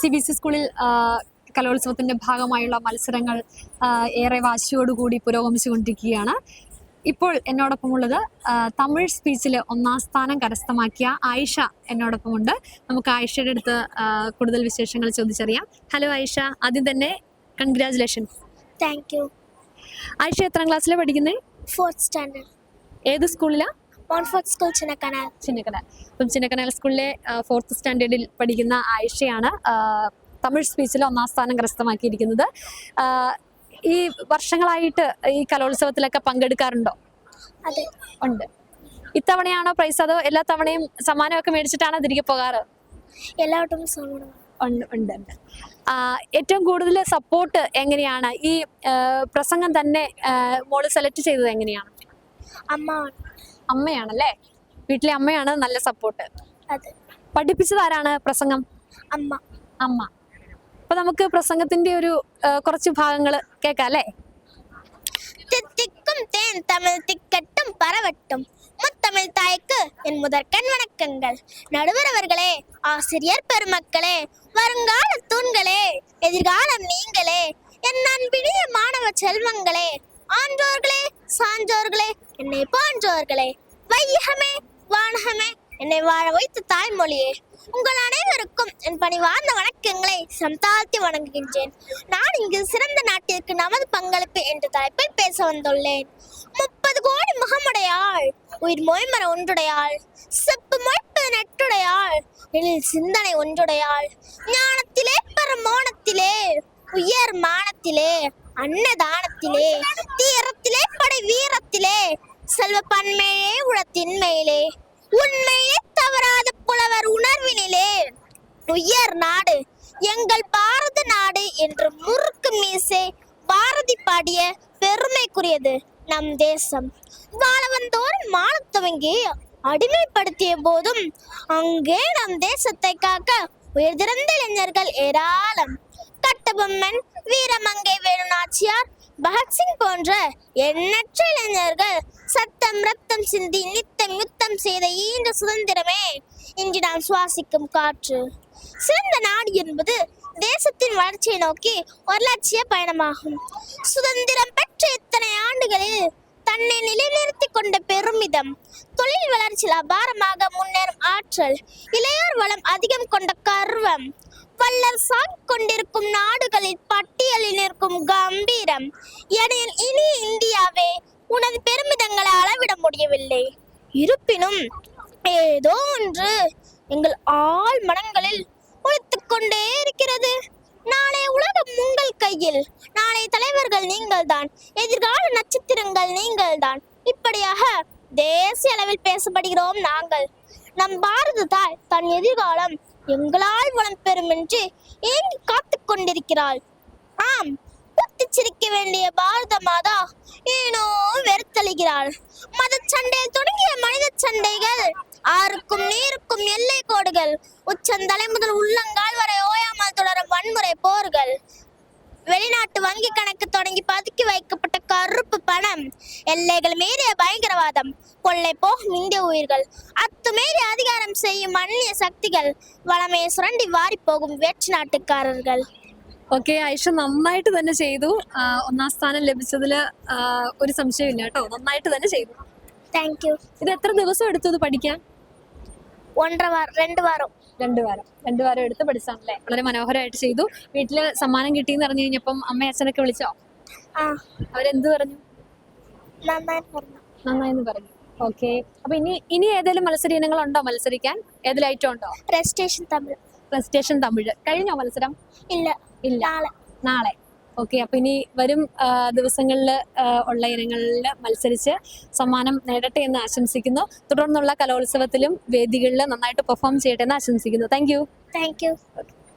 C B C സ്കൂളിൽ കലോത്സവത്തിന്റെ ഭാഗമായുള്ള മത്സരങ്ങൾ ഏറെ വാശിയോടുകൂടി പുരോഗമിച്ചുകൊണ്ടിരിക്കുകയാണ്. ഇപ്പോൾ എന്നോടൊപ്പമുള്ളത് ഉള്ളത് തമിഴ് സ്പീച്ചിൽ ഒന്നാം സ്ഥാനം കരസ്ഥമാക്കിയ ആയിഷ എന്നോടൊപ്പമുണ്ട്. നമുക്ക് ആയിഷയുടെ അടുത്ത് കൂടുതൽ വിശേഷങ്ങൾ ചോദിച്ചറിയാം. ഹലോ ആയിഷ ആദ്യം തന്നെ കൺഗ്രാചുലേഷൻസ് താങ്ക് യു. ആയിഷ എത്രാം ക്ലാസ്സിലാണ് പഠിക്കുന്നത് ഫോർത്ത് സ്റ്റാൻഡേർഡ് ഏത് സ്കൂളിലാണ് മോൺഫോർട്ട് സ്കൂൾ ചിന്നക്കനാൽ ചിന്നക്കനാൽ അപ്പം ചിന്നക്കനാൽ സ്കൂളിലെ ഫോർത്ത് സ്റ്റാൻഡേർഡിൽ പഠിക്കുന്ന ആയിഷയാണ് തമിഴ് സ്പീച്ചിൽ ഒന്നാം സ്ഥാനം കരസ്ഥമാക്കിയിരിക്കുന്നത്. ഈ വർഷങ്ങളായിട്ട് ഈ കലോത്സവത്തിലൊക്കെ പങ്കെടുക്കാറുണ്ടോ? അതെ. ഉണ്ട്. ഇത്തവണയാണോ പ്രൈസ് അതോ എല്ലാ തവണയും സമ്മാനമൊക്കെ മേടിച്ചിട്ടാണോ തിരികെ പോകാറ്? എല്ലാവട്ടും ഉണ്ട് ഉണ്ട് ഏറ്റവും കൂടുതൽ സപ്പോർട്ട് എങ്ങനെയാണ്? ഈ പ്രസംഗം തന്നെ മോൾ സെലക്ട് ചെയ്തത് എങ്ങനെയാണ്? അമ്മ അമ്മയാണല്ലേ വീട്ടിലെ അമ്മയാണ് നല്ല സപ്പോർട്ട് അതെ പഠിപ്പിച്ചത് ആരാണ് പ്രസംഗം അമ്മ അമ്മ അപ്പൊ നമുക്ക് പ്രസംഗത്തിന്റെ ഒരു ആ, കുറച്ച് ഭാഗങ്ങൾ കേൾക്കാം അല്ലേ தித்திக்கும் தேன் தமிழ் திக்கட்டும் பரவட்டும் முத்தமிழ் தாய்க்கு என் முதற்கண் வணக்கங்கள் நடுவர் அவர்களே ஆசிரியர் பெருமக்களே வருங்கால தூண்களே எதிர்காலம் நீங்களே என் அன்பினிய மாணவ செல்வங்களே ஆன்றோர்களே சான்றோர்களே என்னை போன்றோர்களே. வையகமே வானகமே என்னை வாழ வைத்த தாய்மொழியே. உங்கள் அனைவருக்கும் என் பணிவார்ந்த வணக்கங்களை சம்தாழ்த்தி வணங்குகின்றேன். நான் இங்கு சிறந்த நாட்டிற்கு நமது பங்களிப்பு என்ற தலைப்பில் பேச வந்துள்ளேன். முப்பது கோடி முகமுடையாள் உயிர் மொய்மர ஒன்றுடையாள் செப்பு மொய்ப்பது நெட்டுடையாள் எழில் சிந்தனை ஒன்றுடையாள் ஞானத்திலே பரமோணத்திலே உயர் மானத்திலே அன்னதானத்திலே தீர உலகத்திலே செல்வ பன்மையே உளத்தின்மையிலே உண்மையே தவறாத புலவர் உணர்வினிலே. உயர் நாடு எங்கள் பாரத நாடு என்று முறுக்கு மீசை பாரதி பாடிய பெருமைக்குரியது நம் தேசம். வாழவந்தோறும் வந்தோர் துவங்கி அடிமைப்படுத்திய போதும் அங்கே நம் தேசத்தை காக்க உயர்திறந்த இளைஞர்கள் ஏராளம். கட்டபொம்மன் வீரமங்கை வேலுநாச்சியார் பகத்சிங் போன்ற எண்ணற்ற இளைஞர்கள் சத்தம் ரத்தம் சிந்தி நித்தம் யுத்தம் செய்த ஈன்ற சுதந்திரமே இன்று நாம் சுவாசிக்கும் காற்று. சிறந்த நாடு என்பது தேசத்தின் வளர்ச்சியை நோக்கி ஒரு லட்சிய பயணமாகும். சுதந்திரம் பெற்ற இத்தனை ஆண்டுகளில் தன்னை நிலைநிறுத்தி கொண்ட பெருமிதம். தொழில் வளர்ச்சியில் அபாரமாக முன்னேறும் ஆற்றல் இளையோர் வளம் அதிகம் கொண்ட கர்வம். வல்லர் சாங் கொண்டிருக்கும் நாடுகளில் பட்டியலில் நிற்கும் கம்பீரம். எனில் இனி இந்தியாவே உனது பெருமிதங்களை அளவிட முடியவில்லை. இருப்பினும் ஏதோ ஒன்று எங்கள் ஆள் மனங்களில் ஒழித்துக் கொண்டே இருக்கிறது. நாளை உலகம் உங்கள் கையில். நாளை தலைவர்கள் நீங்கள்தான். எதிர்கால நட்சத்திரங்கள் நீங்கள்தான். இப்படியாக தேசிய அளவில் பேசப்படுகிறோம் நாங்கள். நம் பாரத தாய் தன் எதிர்காலம் எங்களால் வளம் பெறும் என்று ஏங்கி காத்து கொண்டிருக்கிறாள். ஆம் புத்திச் சிரிக்க வேண்டிய பாரத மாதா ஏனோ வெறுத்தளிக்கிறாள் மத சண்டையில் தொடங்கிய மனித சண்டைகள் ஆறுக்கும் நீருக்கும் எல்லை கோடுகள் உச்சந்தலை முதல் உள்ளங்கால் வரை ஓயாமல் தொடரும் வன்முறை போர்கள். வெளிநாட்டு வங்கி கணக்கு தொடங்கி பதுக்கி வைக்கப்பட்ட கருப்பு பணம் எல்லைகள் மீறிய பயங்கரவாதம் கொள்ளை போகும் இந்திய உயிர்கள் அத்துமீறி அதிகாரம் செய்யும் அந்நிய சக்திகள் வளமையை சுரண்டி வாரி போகும் வேற்று நாட்டுக்காரர்கள் ഓക്കെ ഐഷ നന്നായിട്ട് തന്നെ ചെയ്തു ഒന്നാം സ്ഥാനം ലഭിച്ചതിൽ ഒരു സംശയമില്ല കേട്ടോ നന്നായിട്ട് തന്നെ ചെയ്തു താങ്ക് യു ഇത് എത്ര ദിവസം എടുത്തു ഇത് പഠിക്കാൻ ഒന്നര വാരം രണ്ട് വാരം. രണ്ടു വാരം. രണ്ടു വാരം എടുത്ത് പഠിച്ചാണല്ലേ? വളരെ മനോഹരമായിട്ട് ചെയ്തു. വീട്ടിൽ സമ്മാനം കിട്ടിയെന്ന് അറിഞ്ഞു കഴിഞ്ഞപ്പം അമ്മ അച്ഛനൊക്കെ വിളിച്ചോ? ആ. അവരെന്ത് പറഞ്ഞു? നന്നായി പറഞ്ഞു. നന്നായെന്ന് പറഞ്ഞു. ഓക്കെ. അപ്പൊ ഇനി ഇനി ഏതെങ്കിലും മത്സര ഇനങ്ങൾ ഉണ്ടോ മത്സരിക്കാൻ? ഏതെങ്കിലും ഐറ്റം ഉണ്ടോ? രജിസ്ട്രേഷൻ തമിഴ്. പ്രസ്റ്റേഷൻ തമിഴ്. കഴിഞ്ഞോ മത്സരം? ഇല്ല. ഇല്ല. നാളെ. നാളെ. ഓക്കെ അപ്പൊ ഇനി വരും ദിവസങ്ങളിൽ ഉള്ള ഇനങ്ങളിൽ മത്സരിച്ച് സമ്മാനം നേടട്ടെ എന്ന് ആശംസിക്കുന്നു. തുടർന്നുള്ള കലോത്സവത്തിലും വേദികളിൽ നന്നായിട്ട് പെർഫോം ചെയ്യട്ടെ എന്ന് ആശംസിക്കുന്നു. Thank you thank you